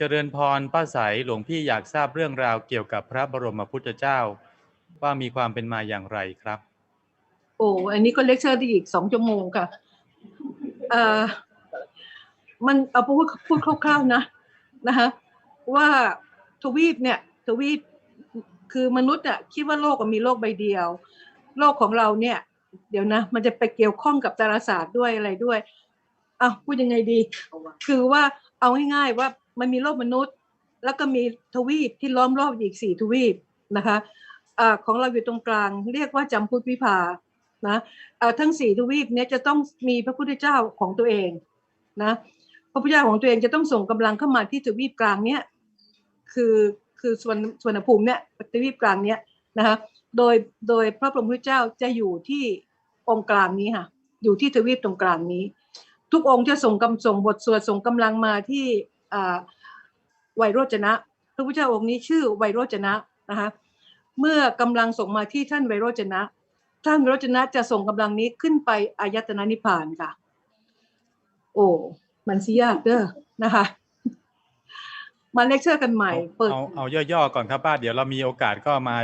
เจริญพรป้าใสหลวงพี่อยากทราบเรื่องราวเกี่ยวกับพระบรมพุทธเจ้า ว่ามีความเป็นมาอย่างไรครับ โอ้อันนี้ก็เลคเชอร์ได้อีกสองชั่วโมงค่ะเอ่อมันเอาพูดพูดคร่าวๆนะนะคะว่าทวีปเนี่ยทวีปคือมนุษย์อะคิดว่าโลกมีโลกใบเดียว โลกของเราเนี่ย เดี๋ยวนะ มันจะไปเกี่ยวข้องกับดาราศาสตร์ด้วยอะไรด้วย อ้าวพูดยังไงดี คือว่าเอาง่ายๆว่ามันมีโลกมนุษย์ แล้วก็มีทวีปที่ล้อมรอบอีกสี่ทวีปนะคะอาของเราอยู่ตรงกลาง เรียกว่าจำพุทธวิภานะอ่าทั้งสี่ทวีปเนี้ยจะต้องมีพระพุทธเจ้าของตัวเองนะพระพุทธเจ้าของตัวเองจะต้องส่งกำลังเข้ามาที่ทวีปกลางเนี้ยคือคือส่วนส่วนภูมิเนี้ยทวีปกลางเนี้ยนะคะโดยโดยพระบรมพุทธเจ้าจะอยู่ที่องค์กลางนี้ค่ะอยู่ที่ทวีปตรงกลางนี้ ทุกองค์จะส่งกำส่งบทสวดส่งกำลังมาที่อ่าไวยโรจนะ พระพุทธเจ้าองค์นี้ชื่อไวยโรจนะนะคะเมื่อกำลังส่งมาที่ท่านไวยโรจนะ ท่านไวยโรจนะจะส่งกำลังนี้ขึ้นไปอายตนะนิพพานค่ะ โอ้มันสิยากเด้อนะคะมาเลคเชอร์กันใหม่เปิดเอาเอาย่อๆก่อนครับป้าเดี๋ยวเรามีโอกาสก็มา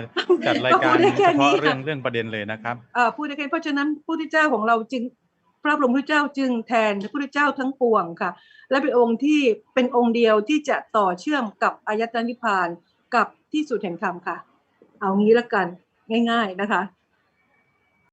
จัดรายการเอาได้แค่เฉนี้พาะเรื่องค่ะเรื่องประเด็นเลยนะครับอ่าพูดได้แค่เพราะฉะนั้นพระพุทธเจ้าของเราจึง พระบรมพุทธเจ้าจึงแทนพระพุทธเจ้าทั้งปวงค่ะ และเป็นองค์ที่เป็นองค์เดียวที่จะต่อเชื่อมกับอายตนะนิพพานกับที่สุดแห่งธรรมค่ะ เอางี้ละกันง่าย ๆนะคะ